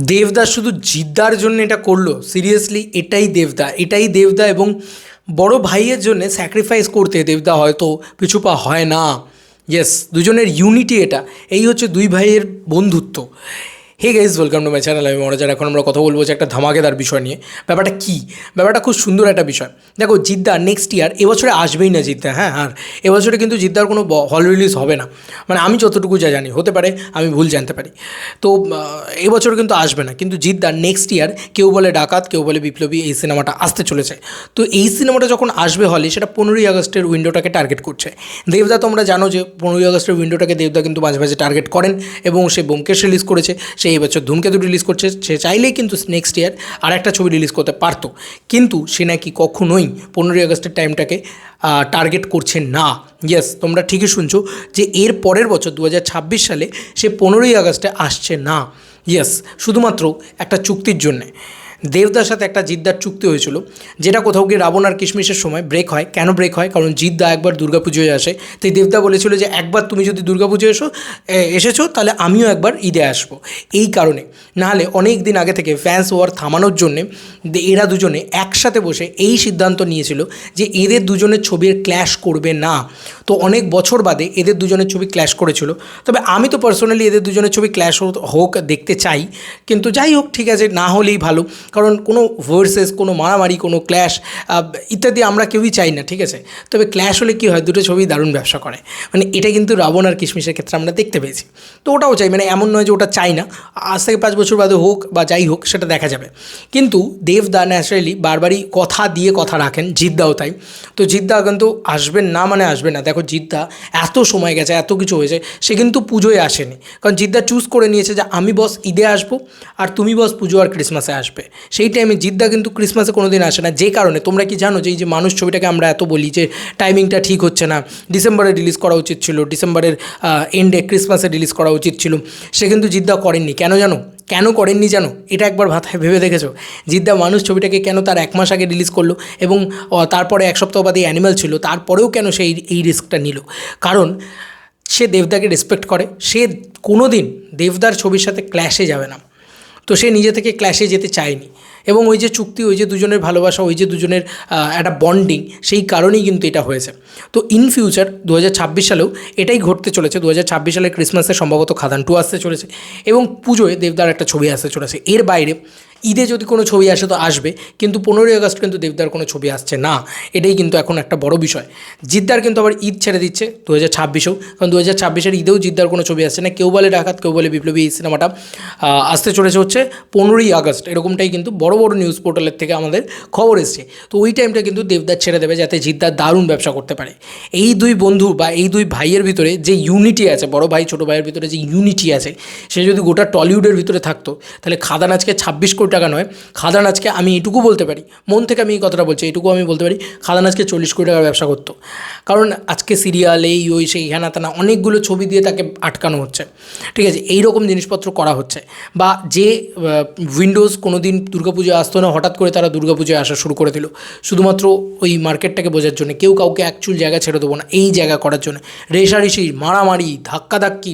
দেবদা শুধু জিদ্দার জন্য এটা করল। সিরিয়াসলি এটাই দেবদা এটাই দেবদা এবং বড় ভাইয়ের জন্য স্যাক্রিফাইস করতে দেবদা হয়তো পিছুপা হয় না। ইয়েস দুজনের ইউনিটি এটা। এই হচ্ছে দুই ভাইয়ের বন্ধুত্ব। Hey guys welcome to my channel আমি মনোজার এখন আমরা কথা বলব যে একটা ধামাকেদার বিষয় নিয়ে। ব্যাপারটা কী? ব্যাপারটা খুব সুন্দর একটা বিষয়। দেখো, জিদ্দা নেক্সট ইয়ার এবছরে আসবেই না জিদ্দা হ্যাঁ? আর এবছরে কিন্তু জিদ্দার কোনো হল রিলিজ হবে না। মানে আমি যতটুকু যা জানি, হতে পারে, আমি ভুল জানতে পারি। তো এবছর কিন্তু আসবে না। কিন্তু জিদ্দা নেক্সট ইয়ার কেউ বলে ডাকাত, কেউ বলে বিপ্লবী, এই সিনেমাটা আসতে চলেছে। তো এই সিনেমাটা যখন আসবে হলে, সেটা পনেরোই আগস্টের উইন্ডোটাকে টার্গেট করছে। দেবদা তোমরা জানো যে পনেরোই আগস্টের উইন্ডোটাকে দেবদা কিন্তু মাঝে মাঝে টার্গেট করেন এবং সে বোমকেশ রিলিজ করেছে। সে এই বছর ধূমকেতু রিলিজ করছে, সে চাইলেই কিন্তু নেক্সট ইয়ার আর একটা ছবি রিলিজ করতে পারতো। কিন্তু সে নাকি কখনোই পনেরোই আগস্টের টাইমটাকে টার্গেট করছে না। ইয়েস তোমরা ঠিকই শুনছো যে এর পরের বছর দু হাজার ছাব্বিশ সালে সে পনেরোই আগস্টে আসছে না। ইয়েস শুধুমাত্র একটা চুক্তির জন্যে। দেবদার সাথে একটা জিদ্দার চুক্তি হয়েছিল, যেটা কোথাও গিয়ে রাবণ আর কিশমিশের সময় ব্রেক হয়। কেন ব্রেক হয়? কারণ জিদ্দা একবার দুর্গাপুজোয় আসে। তাই দেবদা বলেছিল যে, একবার তুমি যদি দুর্গাপুজোয় এসো এসেছ, তাহলে আমিও একবার ঈদে আসব। এই কারণে। নাহলে অনেক দিন আগে থেকে ফ্যান্স ওয়ার থামানোর জন্যে এরা দুজনে একসাথে বসে এই সিদ্ধান্ত নিয়েছিল যে, এদের দুজনের ছবির ক্ল্যাশ করবে না। তো অনেক বছর বাদে এদের দুজনের ছবি ক্ল্যাশ করেছিল। তবে আমি তো পার্সোনালি এদের দুজনের ছবি ক্ল্যাশ হোক দেখতে চাই। কিন্তু যাই হোক, ঠিক আছে, না হলেই ভালো। কারণ কোনো ভার্সেস কোনো মারামারি, কোনো ক্ল্যাশ ইত্যাদি আমরা কেউই চাই না, ঠিক আছে? তবে ক্ল্যাশ হলে কী হয়? দুটো ছবি দারুণ ব্যবসা করে। মানে এটা কিন্তু রাবণ আর কিশমিশের ক্ষেত্রে আমরা দেখতে পেয়েছি। তো ওটাও চাই মানে এমন নয় যে ওটা চাই না। আজ থেকে পাঁচ বছর বাদে হোক বা যাই হোক, সেটা দেখা যাবে। কিন্তু দেবদা ন্যাচারালি বারবারই কথা দিয়ে কথা রাখেন, জিদ্দাও তাই। তো জিদ্দা কিন্তু আসবেন না মানে আসবে না। দেখো জিদ্দা এত সময় গেছে, এত কিছু হয়েছে, সে কিন্তু পুজোয় আসেনি। কারণ জিদ্দা চুজ করে নিয়েছে যে আমি বস ঈদে আসব, আর তুমি বস পুজো আর ক্রিসমাসে আসবে। সেই টাইমে জিদ্দা কিন্তু ক্রিসমাসে কোনো দিন আসে না। যে কারণে, তোমরা কি জানো যে এই যে মানুষ ছবিটাকে আমরা এত বলি যে টাইমিংটা ঠিক হচ্ছে না। ডিসেম্বরে রিলিজ করা উচিত ছিল ডিসেম্বরের এন্ডে ক্রিসমাসে রিলিজ করা উচিত ছিল। সে কিন্তু জিদ্দা করেননি। কেন জানো? কেন করেননি জানো? এটা একবার মাথায় ভেবে দেখেছ? জিদ্দা মানুষ ছবিটাকে কেন তার এক মাস আগে রিলিজ করল এবং তারপরে এক সপ্তাহ বাদে অ্যানিমাল ছিল, তারপরেও কেন সে এই- এই রিস্কটা নিল? কারণ, সে দেবদাকে রেসপেক্ট করে। সে কোনো দিন দেবদার ছবির সাথে ক্ল্যাশে যাবে না। তো সে নিজে থেকে ক্ল্যাশে যেতে চায়নি। এবং ওই যে চুক্তি, ওই যে দুজনের ভালোবাসা, ওই যে দুজনের একটা বন্ডিং সেই কারণেই কিন্তু এটা হয়েছে। তো ইন ফিউচার দু হাজার ছাব্বিশ সালেও এটাই ঘটতে চলেছে। দু হাজার ছাব্বিশ সালে ক্রিসমাসে সম্ভবত খাদান টু আসতে চলেছে এবং পুজোয় দেবদার একটা ছবি আসতে চলেছে। এর বাইরে ঈদে যদি কোনো ছবি আসে তো আসবে, কিন্তু পনেরোই আগস্ট কিন্তু দেবদার কোনো ছবি আসছে না। এটাই কিন্তু এখন একটা বড় বিষয়। জিদ্দার কিন্তু আবার ঈদ ছেড়ে দিচ্ছে দু হাজার ছাব্বিশেও। কারণ দু হাজার ছাব্বিশের ঈদেও জিদ্দার কোনো ছবি আসছে না। কেউ বলে ডাকাত, কেউ বলে বিপ্লবী এই সিনেমাটা আসতে চলেছে হচ্ছে পনেরোই আগস্ট। এরকমটাই কিন্তু বড় বড় নিউজ পোর্টালের থেকে আমাদের খবর এসছে। তো ওই টাইমটা কিন্তু দেবদার ছেড়ে দেবে যাতে জিদ্দার দারুণ ব্যবসা করতে পারে। এই দুই বন্ধু বা এই দুই ভাইয়ের ভিতরে যে ইউনিটি আছে, বড় ভাই, ছোটো ভাইয়ের ভিতরে যে ইউনিটি আছে, সে যদি গোটা টলিউডের ভিতরে থাকতো, তাহলে খাদান আজকে ছাব্বিশ কোটি টাকা নয়, খাদান আজকে আমি এটুকু বলতে পারি। মন থেকে আমি এই কথাটা বলছি এটুকু আমি বলতে পারি, খাদান আজকে চল্লিশ কোটি টাকার ব্যবসা করতো। কারণ আজকে সিরিয়াল, এই, ওই, সেই হ্যানা তেনা অনেকগুলো ছবি দিয়ে তাকে আটকানো হচ্ছে। ঠিক আছে এই রকম জিনিসপত্র করা হচ্ছে। বা যে উইন্ডোজ কোনো দিন দুর্গাপুজো আসতো না, হঠাৎ করে তারা দুর্গাপুজোয় আসা শুরু করে দিল। শুধুমাত্র ওই মার্কেটটাকে বোঝার জন্য, কেউ কাউকে অ্যাকচুয়াল জায়গা ছেড়ে দেবো না, এই জায়গা করার জন্য। রেশারেশি মারামারি, ধাক্কাধাক্কি,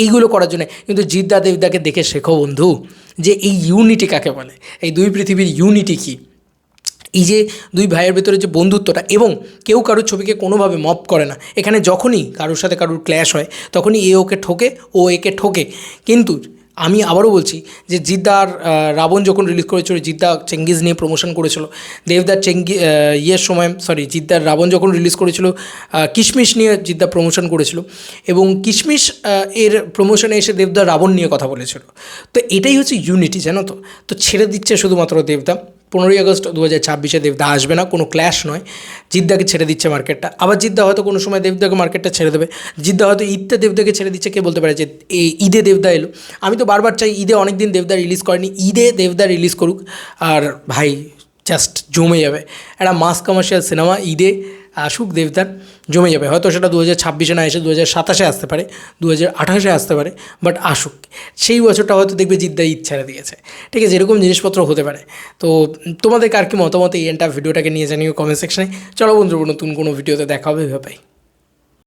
এইগুলো করার জন্য। কিন্তু জিদ্দা দেবদাকে দেখে শেখো বন্ধু যে এই ইউনিটি কাকে বলে? এই দুই পৃথিবীর ইউনিটি কী? এই যে দুই ভাইয়ের ভেতরে যে বন্ধুত্বটা এবং কেউ কারোর ছবিকে কোনোভাবে মপ করে না। এখানে যখনই কারোর সাথে কারোর ক্ল্যাশ হয়, তখনই এ ওকে ঠোকে, ও একে ঠোকে। কিন্তু আমি আবারও বলছি যে জিদ্দার রাবণ যখন রিলিজ করেছিল, জিদ্দা চেঙ্গিজ নিয়ে প্রমোশন করেছিল দেবদার চেঙ্গি ইয়ের সময় সরি জিদ্দার রাবণ যখন রিলিজ করেছিল কিশমিশ নিয়ে জিদ্দা প্রমোশন করেছিল এবং কিশমিশ এর প্রমোশনে এসে দেবদা রাবণ নিয়ে কথা বলেছিল। তো এটাই হচ্ছে ইউনিটি জানো তো? তো ছেড়ে দিচ্ছে শুধুমাত্র দেবদা। পনেরোই আগস্ট দু হাজার ছাব্বিশে দেবদা আসবে না, কোনো ক্ল্যাশ নয়। জিদ্দাকে ছেড়ে দিচ্ছে মার্কেটটা আবার জিদ্দা হয়তো কোনো সময় দেবদাকে মার্কেটটা ছেড়ে দেবে। জিদ্দা হয়তো ঈদটা দেবদাকে ছেড়ে দিচ্ছে, কে বলতে পারে যে এই ঈদে দেবদা এলো। আমি তো বারবার চাই ঈদে অনেক দিন দেবদা রিলিজ করেনি, ঈদে দেবদা রিলিজ করুক। আর ভাই জাস্ট জমে যাবে। একটা মাস কমার্শিয়াল সিনেমা ঈদে আসুক দেবদার জমে যাবে। হয়তো সেটা দু হাজার ছাব্বিশে না এসে দু হাজার সাতাশে আসতে পারে দু হাজার আঠাশে আসতে পারে বাট আসুক। সেই বছরটা হয়তো দেখবে জিদ্দা ইচ্ছা দিয়েছে ঠিক আছে, এরকম জিনিসপত্র হতে পারে। তো তোমাদের কার কি মতামত এই এনটা ভিডিওটাকে নিয়ে জানিও কমেন্ট সেকশানে চলো বন্ধুরা, নতুন কোনো ভিডিওতে দেখা হবে ভাই